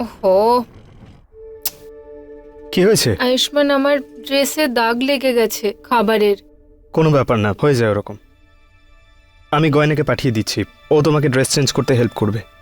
ওহো। কি হয়েছে? আয়ুষ্মান আমার ড্রেসে দাগ লেগে গেছে খাবারের। কোনো ব্যাপার না হয়ে যায় ওরকম। আমি গয়নাকে পাঠিয়ে দিচ্ছি। ও তোমাকে ড্রেস চেঞ্জ করতে হেল্প করবে।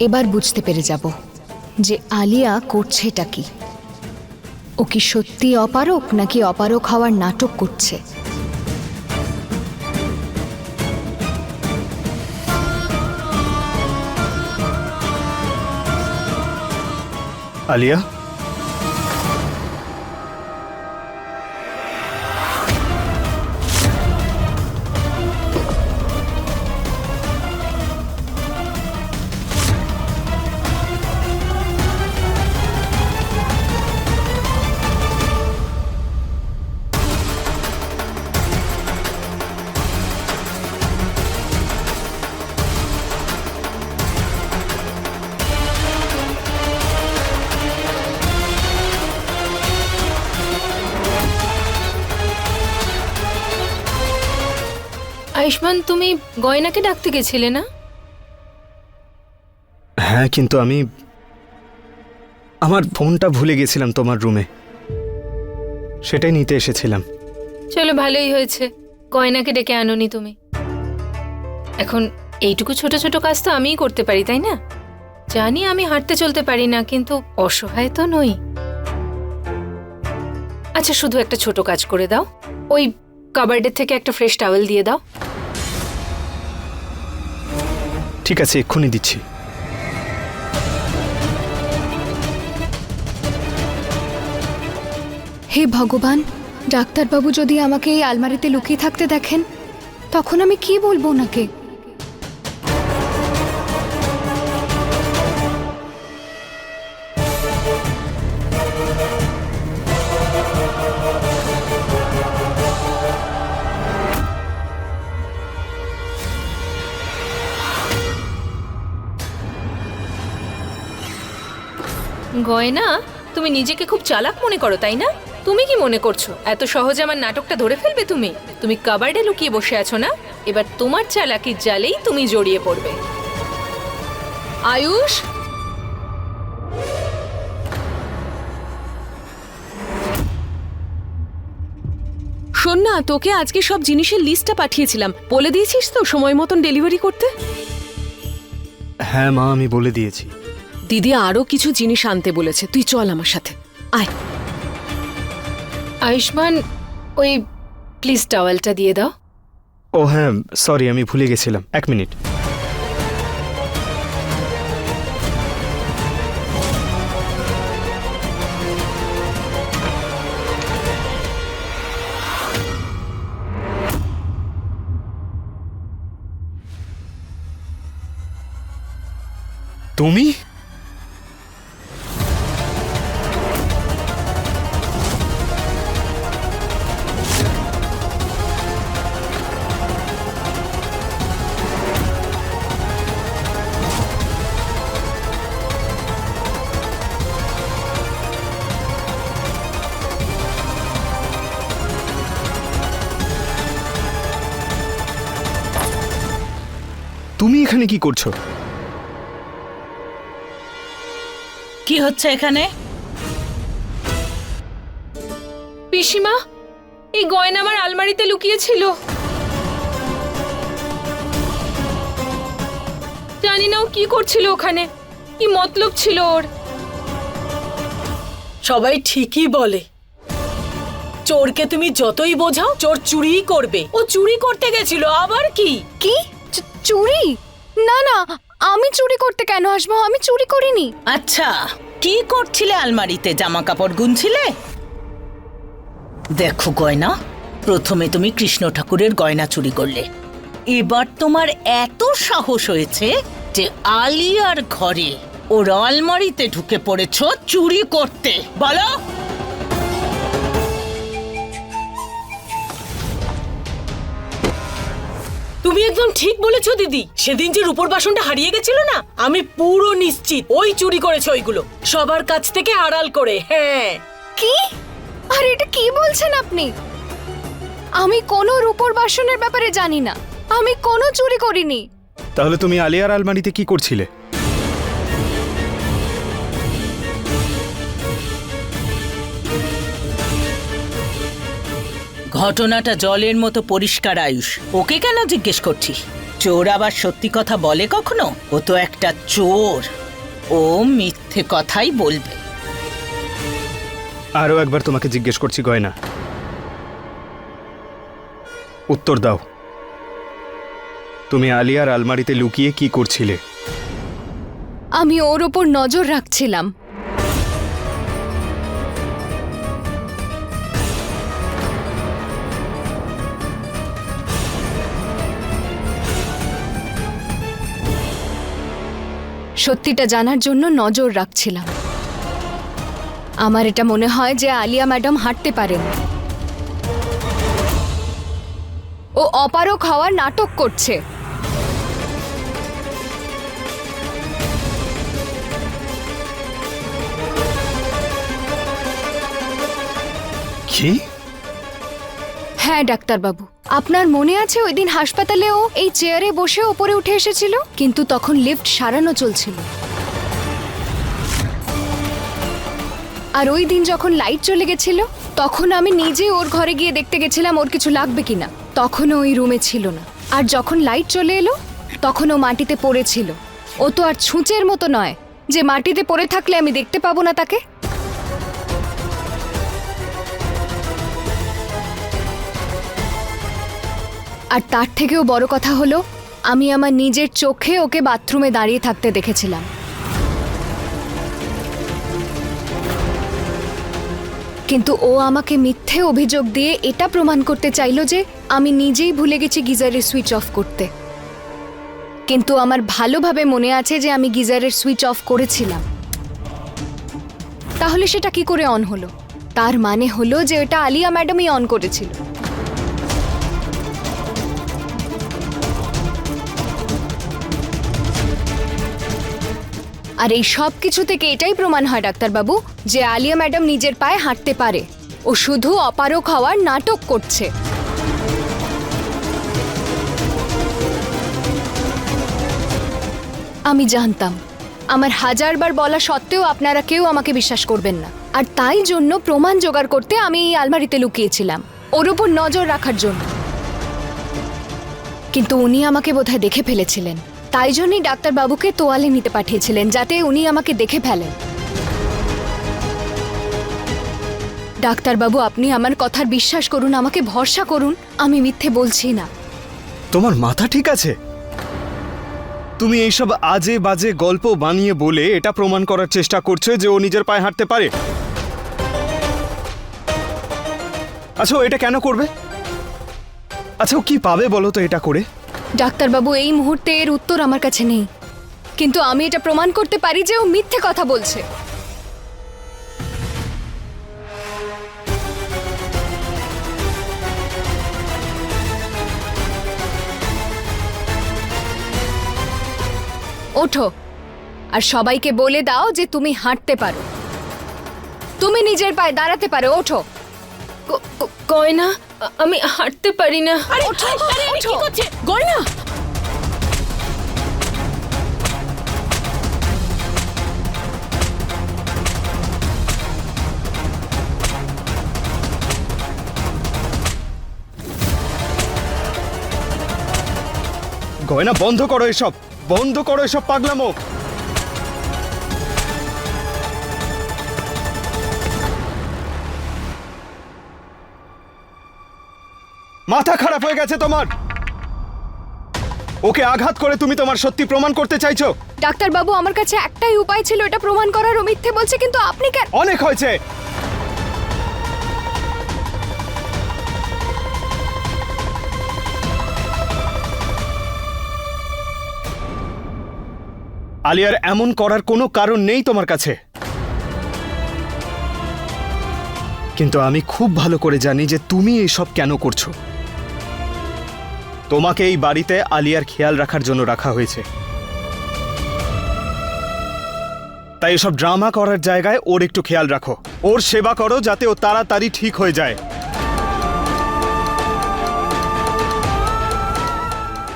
এবার বুঝতে পেরে যাব যে আলিয়া করছে এটা কি। ও কি সত্যি অপারক নাকি অপারক হওয়ার নাটক করছে? আলিয়া? আয়ুষ্মান তুমি গয়নাকে ডাকতে গেছিলে না? হ্যাঁ কিন্তু আমি আমার ফোনটা ভুলে গেছিলাম তোমার রুমে। সেটাই নিতে এসেছিলাম। চলো ভালোই হয়েছে। গয়নাকে ডেকে আনোনি তুমি। এখন এইটুকু ছোট ছোট কাজ তো আমিই করতে পারি তাই না? জানি আমি হাঁটতে চলতে পারি না কিন্তু অসহায় তো নই। আচ্ছা শুধু একটা ছোট কাজ করে দাও। ওই কাবার্ডের থেকে একটা ফ্রেশ টাওয়েল দিয়ে দাও। ঠিক আছে, এক্ষুনি দিচ্ছি। হে ভগবান, ডাক্তারবাবু যদি আমাকে এই আলমারিতে লুকিয়ে থাকতে দেখেন, তখন আমি কি বলব ওনাকে? গয়না, তুমি নিজেকে খুব চালাক মনে করো, তাই না? তুমি কি মনে করছ? এত সহজে আমার নাটকটা ধরে ফেলবে তুমি? তুমি কাবার্ডে লুকিয়ে বসে আছো না? এবার তোমার চালাকির জালেই তুমি জড়িয়ে পড়বে। আয়ুষ? শোন না, তোকে আজকে সব জিনিসের লিস্টটা পাঠিয়েছিলাম। বলে দিয়েছিস তো সময় মতন ডেলিভারি করতে? হ্যাঁ মা, আমি বলে দিয়েছি। দিদি আরও কিছু জিনিস আনতে বলেছে। তুই চল আমার সাথে। আয়। আয়ুষ্মান, ওই প্লিজ টাওয়েলটা দিয়ে দাও। ও হ্যাঁ সরি আমি ভুলে গেছিলাম। এক মিনিট। তুমি? এখানে কি করছ? কি হচ্ছে এখানে? পিসিমা এই গয়না আমার আলমারিতে লুকিয়েছিল। জানি না ও কি করছিল ওখানে কি মতলব ছিল ওর। সবাই ঠিকই বলে। চোরকে তুমি যতই বোঝাও চোর চুরিই করবে। ও চুরি করতে গেছিল আবার কি? কি? চুরি? না না, আমি চুরি করতে কেন আসব? আমি চুরি করিনি। আচ্ছা কি করছিলে আলমারিতে? জামা কাপড় গুনছিলে? দেখো গয়না, প্রথমে তুমি কৃষ্ণ ঠাকুরের গয়না চুরি করলে। এবার তোমার এত সাহস হয়েছে যে আলিয়ার ঘরে ওর আলমারিতে ঢুকে পড়েছ চুরি করতে। বলো? তুমি একদম ঠিক বলেছ দিদি। সেদিন যে রূপোর বাসনটা হারিয়ে গেছিল না আমি পুরো নিশ্চিত ওই চুরি করেছে ওইগুলো। সবার কাছ থেকে আড়াল করে হ্যাঁ। কি? আর এটা কি বলছেন আপনি? আমি কোনো রূপোর বাসনের ব্যাপারে জানি না। আমি কোনো চুরি করিনি। তাহলে তুমি আলিয়ার আলমারিতে কি করছিলে? ঘটনাটা জলের মতো পরিষ্কার আয়ুষ। ওকে কেন জিজ্ঞেস করছিস চোর আবার সত্যি কথা বলে কখনো? ও তো একটা চোর। ও মিথ্যে কথাই বলবে। আরও একবার তোমাকে জিজ্ঞেস করছি গয়না। উত্তর দাও। তুমি আলিয়ার আলমারিতে লুকিয়ে কি করছিলে? আমি ওর ওপর নজর রাখছিলাম। সত্যিটা জানার জন্য নজর রাখছিলাম। আমার এটা মনে হয় যে আলিয়া ম্যাডাম হাঁটতে পারেন। ও অপারক হওয়ার নাটক করছে। কি? হ্যাঁ ডাক্তারবাবু। আপনার মনে আছে ওই দিন হাসপাতালে ও এই চেয়ারে বসে ওপরে উঠে এসেছিল? কিন্তু তখন লিফট সারানো চলছিল। আর ওই দিন যখন লাইট চলে গেছিল, তখন আমি নিজে ওর ঘরে গিয়ে দেখতে গেছিলাম ওর কিছু লাগবে কিনা। তখনও ওই রুমে ছিল না। আর যখন লাইট চলে এলো তখন ও মাটিতে পড়েছিল। ও তো আর ছুঁচের মতো নয়। যে মাটিতে পড়ে থাকলে আমি দেখতে পাবো না তাকে। আর তার থেকেও বড় কথা হলো, আমি আমার নিজের চোখে ওকে বাথরুমে দাঁড়িয়ে থাকতে দেখেছিলাম। কিন্তু ও আমাকে মিথ্যে অভিযোগ দিয়ে এটা প্রমাণ করতে চাইলো যে আমি নিজেই ভুলে গেছি গিজারের সুইচ অফ করতে। কিন্তু আমার ভালোভাবে মনে আছে যে আমি গিজারের সুইচ অফ করেছিলাম। তাহলে সেটা কি করে অন হলো? তার মানে হলো যে ওটা আলিয়া ম্যাডামই অন করেছিল। আর এই সব কিছু থেকে এটাই প্রমাণ হয়, ডাক্তারবাবু, যে আলিয়া ম্যাডাম নিজের পায়ে হাঁটতে পারে ও শুধু অপারক হওয়ার নাটক করছে। আমি জানতাম, আমার হাজারবার বলা সত্ত্বেও আপনারা কেউ আমাকে বিশ্বাস করবেন না। আর তাই জন্য প্রমাণ জোগাড় করতে আমি এই আলমারিতে লুকিয়েছিলাম, ওর ওপর নজর রাখার জন্য। কিন্তু উনি আমাকে বোধহয় দেখে ফেলেছিলেন। তাই জন্যই ডাক্তারবাবুকে তোয়ালে নিতে পাঠিয়েছিলেন, যাতে উনি আমাকে দেখে ফেলেন। ডাক্তারবাবু, আপনি আমার কথার বিশ্বাস করুন, আমাকে ভরসা করুন, আমি মিথ্যে বলছি না। তোমার মাথা ঠিক আছে? তুমি এইসব আজে বাজে গল্প বানিয়ে বলে এটা প্রমাণ করার চেষ্টা করছ যে ও নিজের পায়ে হাঁটতে পারে? আচ্ছা ও এটা কেন করবে? আচ্ছা ও কি পাবে বলো তো এটা করে? ডাক্তারবাবু, এই মুহূর্তে এর উত্তর আমার কাছে নেই। কিন্তু আমি এটা প্রমাণ করতে পারি যে ও মিথ্যে কথা বলছে। ওঠো, আর সবাইকে বলে দাও যে তুমি হাঁটতে পারো। তুমি নিজের পায়ে দাঁড়াতে পারো, ওঠো। কয়না? আমি হাঁটতে পারি না। গয়না! গয়না বন্ধ করো এসব। বন্ধ করো এসব পাগলামো। মাথা খারাপ হয়ে গেছে তোমার। ওকে আঘাত করে তুমি তোমার সত্যি প্রমাণ করতে চাইছো? ডাক্তারবাবু আমার কাছে একটাই উপায় ছিল এটা প্রমাণ করার ও মিথ্যে বলছে কিন্তু আপনি কেন অনেক হয়েছে। আলিয়ার এমন করার কোনো কারণ নেই তোমার কাছে। কিন্তু আমি খুব ভালো করে জানি যে তুমি এইসব কেন করছ। তোমাকে এই বাড়িতে আলিয়ার খেয়াল রাখার জন্য রাখা হয়েছে। তাই এসব ড্রামা করার জায়গায় ওর একটু খেয়াল রাখো। ওর সেবা করো যাতে ও তাড়াতাড়ি ঠিক হয়ে যায়।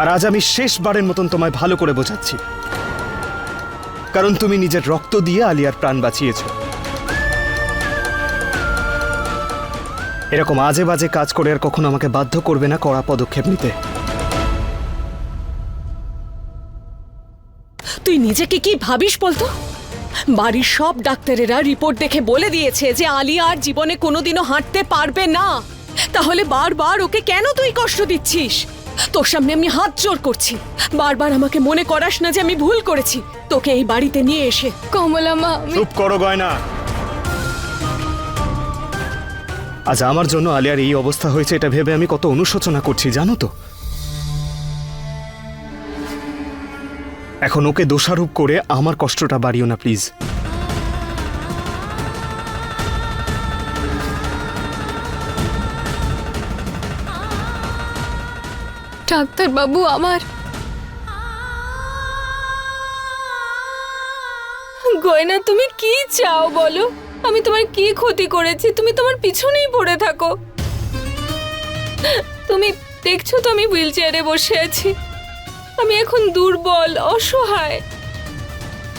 আর আজ আমি শেষবারের মতন তোমায় ভালো করে বোঝাচ্ছি। কারণ তুমি নিজের রক্ত দিয়ে আলিয়ার প্রাণ বাঁচিয়েছ। এরকম আজে বাজে কাজ করে আর কখনো আমাকে বাধ্য করবে না কড়া পদক্ষেপ নিতে। তুই নিজেকে কি ভাবিস বলতো? বাড়ির সব ডাক্তারেরা রিপোর্ট দেখে বলে দিয়েছে যে আলিয়া আর জীবনে কোনোদিনও হাঁটতে পারবে না। তাহলে বারবার ওকে কেন তুই কষ্ট দিচ্ছিস? তোর সামনে আমি হাত জোর করছি। বারবার আমাকে মনে করাস না যে আমি ভুল করেছি। তোকে এই বাড়িতে নিয়ে এসে। কমলা মা চুপ করো গয়না। আজ আমার জন্য আলিয়ার এই অবস্থা হয়েছে এটা ভেবে আমি কত অনুশোচনা করছি জানো তো? এখন ওকে দোষারোপ করে আমার কষ্টটা বাড়িও না, প্লিজ। ডাক্তার বাবু আমার গয়না তুমি কি চাও বলো? আমি তোমার কি ক্ষতি করেছি? তুমি তোমার পিছনেই পড়ে থাকো। তুমি দেখছ তো আমি হুইল চেয়ারে বসে আছি। আমি এখন দুর্বল অসহায়।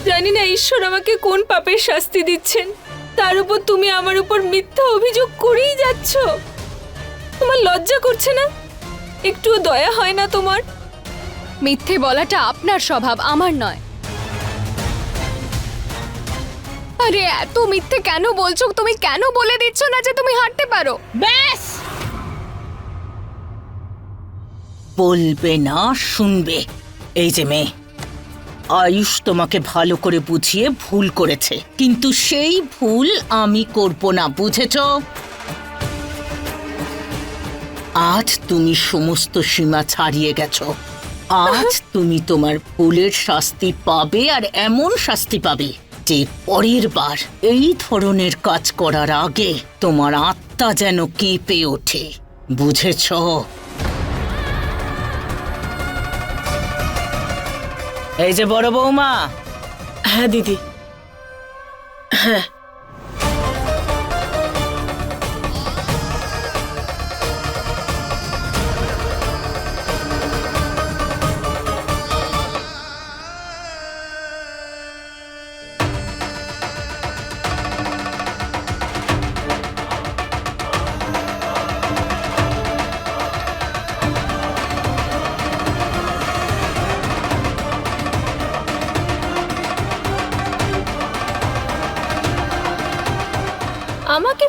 জানি না ঈশ্বর আমাকে কোন পাপের শাস্তি দিচ্ছেন। তার উপর তুমি আমার উপর মিথ্যা অভিযোগ করেই যাচ্ছ। তোমার লজ্জা করছে না? একটুও দয়া হয় না তোমার? মিথ্যে বলাটা আপনার স্বভাব আমার নয়। আরে এত মিথ্যে কেন বলছো? তুমি কেন বলে দিচ্ছ না যে তুমি হাঁটতে পারো? ব্যাস! বলবে না, শুনবে। এই যে মেয়ে, আয়ুষ তোমাকে ভালো করে বুঝিয়ে ভুল করেছে। কিন্তু সেই ভুল আমি করব না, বুঝেছ? আজ তুমি সমস্ত সীমা ছাড়িয়ে গেছো। আজ তুমি তোমার ভুলের শাস্তি পাবে আর এমন শাস্তি পাবে যে পরের বার এই ধরনের কাজ করার আগে তোমার আত্মা যেন কেঁপে ওঠে। বুঝেছ? এই যে বড় বৌমা। হ্যাঁ দিদি। আমাকে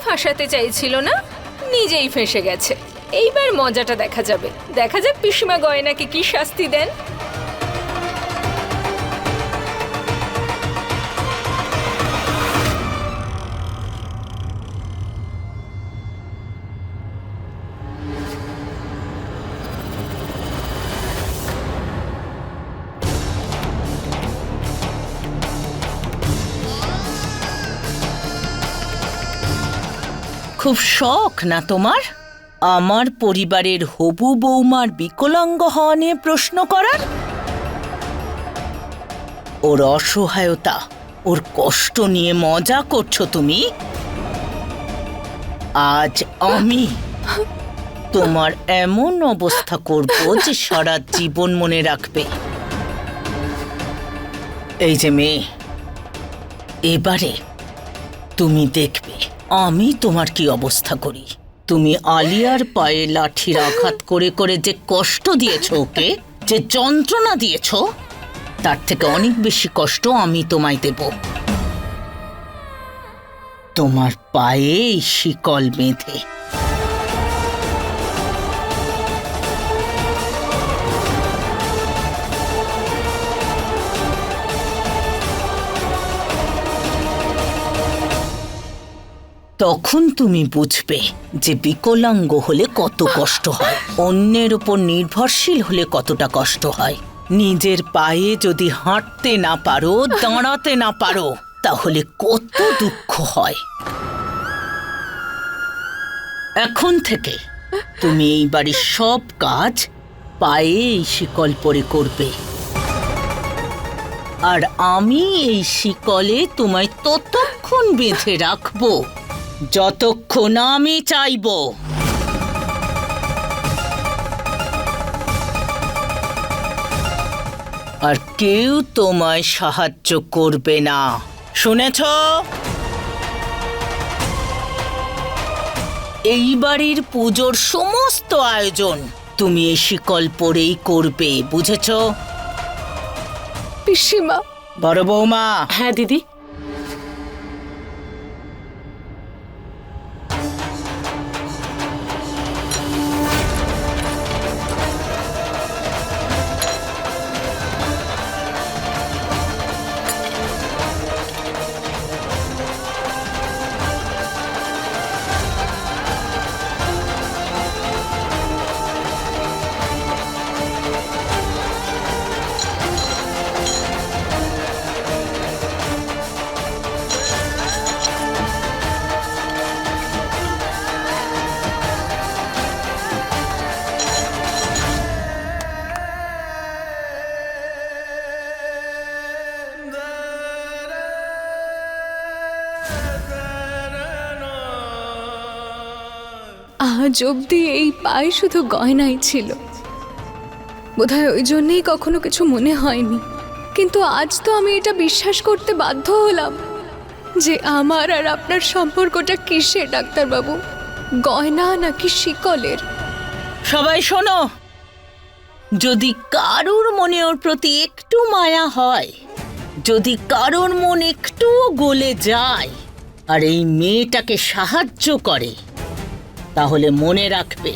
ফাঁসাতে চাইছিল না, নিজেই ফেঁসে গেছে। এইবার মজাটা দেখা যাবে। দেখা যাক পিসিমা গয়নাকে কি শাস্তি দেন। খুব শখ না তোমার? আমার পরিবারের হবু বৌমার বিকলাঙ্গ হওয়া নিয়ে প্রশ্ন করার? ওর অসহায়তা, ওর কষ্ট নিয়ে মজা করছ তুমি? আজ আমি তোমার এমন অবস্থা করব যে সারা জীবন মনে রাখবে। এই যে মেয়ে, এবারে তুমি দেখবে আমি তোমার কি অবস্থা করি? তুমি আলিয়ার পায়ে লাঠির আঘাত করে করে যে কষ্ট দিয়েছ ওকে, যে যন্ত্রণা দিয়েছ, তার থেকে অনেক বেশি কষ্ট আমি তোমায় দেব। তোমার পায়ে শিকল বেঁধে তখন তুমি বুঝবে যে বিকলাঙ্গ হলে কত কষ্ট হয়। অন্যের উপর নির্ভরশীল হলে কতটা কষ্ট হয়। নিজের পায়ে যদি হাঁটতে না পারো, দাঁড়াতে না পারো, তাহলে কত দুঃখ হয়। এখন থেকে তুমি এই বাড়ির সব কাজ পায়ে এই শিকল পরে করবে। আর আমি এই শিকলে তোমায় ততক্ষণ বেঁধে রাখব। যতক্ষণ আমি চাইব। আর কেউ তোমায় সাহায্য করবে না। শুনেছ? এই বাড়ির পুজোর সমস্ত আয়োজন তুমি এই শিকল পরেই করবে বুঝেছ? পিসিমা। বড় বৌমা। হ্যাঁ দিদি। আজ অবধি এই পায়ে শুধু গয়নাই ছিল। বোধহয় ওই জন্যেই কখনো কিছু মনে হয়নি। কিন্তু আজ তো আমি এটা বিশ্বাস করতে বাধ্য হলাম যে আমার আর আপনার সম্পর্কটা কিসে ডাক্তারবাবু? গয়না নাকি শিকলের? সবাই শোনো। যদি কারুর মনে ওর প্রতি একটু মায়া হয়, যদি কারোর মন একটু গলে যায়, আর এই মেয়েটাকে সাহায্য করে তাহলে মনে রাখবে,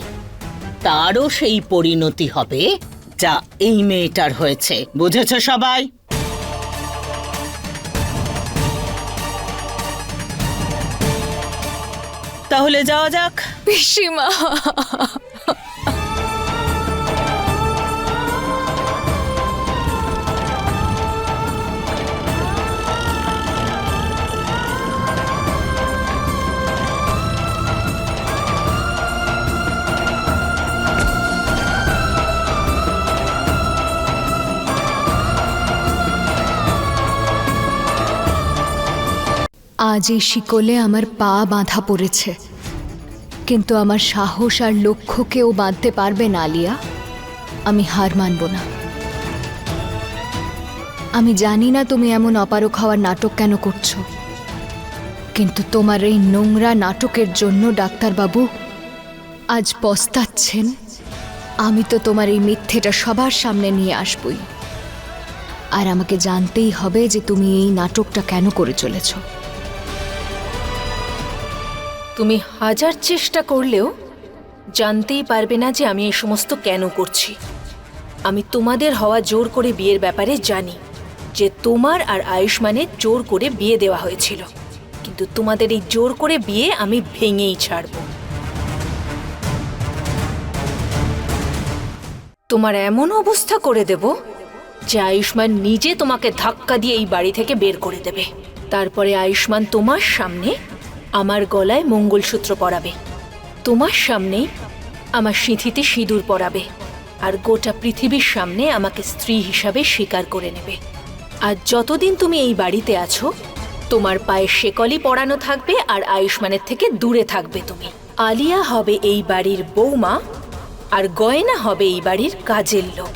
তারও সেই পরিণতি হবে যা এই মেয়েটার হয়েছে। বুঝেছ সবাই? তাহলে যাওয়া যাক। পিসিমা। আজ এই শিকলে আমার পা বাঁধা পড়েছে। কিন্তু আমার সাহস আর লক্ষ্যকেও বাঁধতে পারবে না, আলিয়া। আমি হার মানব না। আমি জানি না তুমি এমন অপারক হওয়ার নাটক কেন করছ। কিন্তু তোমার এই নোংরা নাটকের জন্য ডাক্তারবাবু, আজ পস্তাচ্ছেন। আমি তো তোমার এই মিথ্যেটা সবার সামনে নিয়ে আসবই। আর আমাকে জানতেই হবে যে তুমি এই নাটকটা কেন করে চলেছো। তুমি হাজার চেষ্টা করলেও জানতেই পারবে না যে আমি এই সমস্ত কেন করছি। আমি তোমাদের হওয়া জোর করে বিয়ের ব্যাপারে জানি যে তোমার আর আয়ুষ্মানের জোর করে বিয়ে দেওয়া হয়েছিল। কিন্তু তোমাদের এই জোর করে বিয়ে আমি ভেঙেই ছাড়ব। তোমার এমন অবস্থা করে দেব যে আয়ুষ্মান নিজে তোমাকে ধাক্কা দিয়ে এই বাড়ি থেকে বের করে দেবে। তারপরে আয়ুষ্মান তোমার সামনে আমার গলায় মঙ্গলসূত্র পরাবে। তোমার সামনেই আমার সিঁথিতে সিঁদুর পরাবে। আর গোটা পৃথিবীর সামনে আমাকে স্ত্রী হিসাবে স্বীকার করে নেবে। আর যতদিন তুমি এই বাড়িতে আছো, তোমার পায়ে শেকলই পরানো থাকবে আর আয়ুষ্মানের থেকে দূরে থাকবে তুমি। আলিয়া হবে এই বাড়ির বৌমা আর গয়না হবে এই বাড়ির কাজের লোক।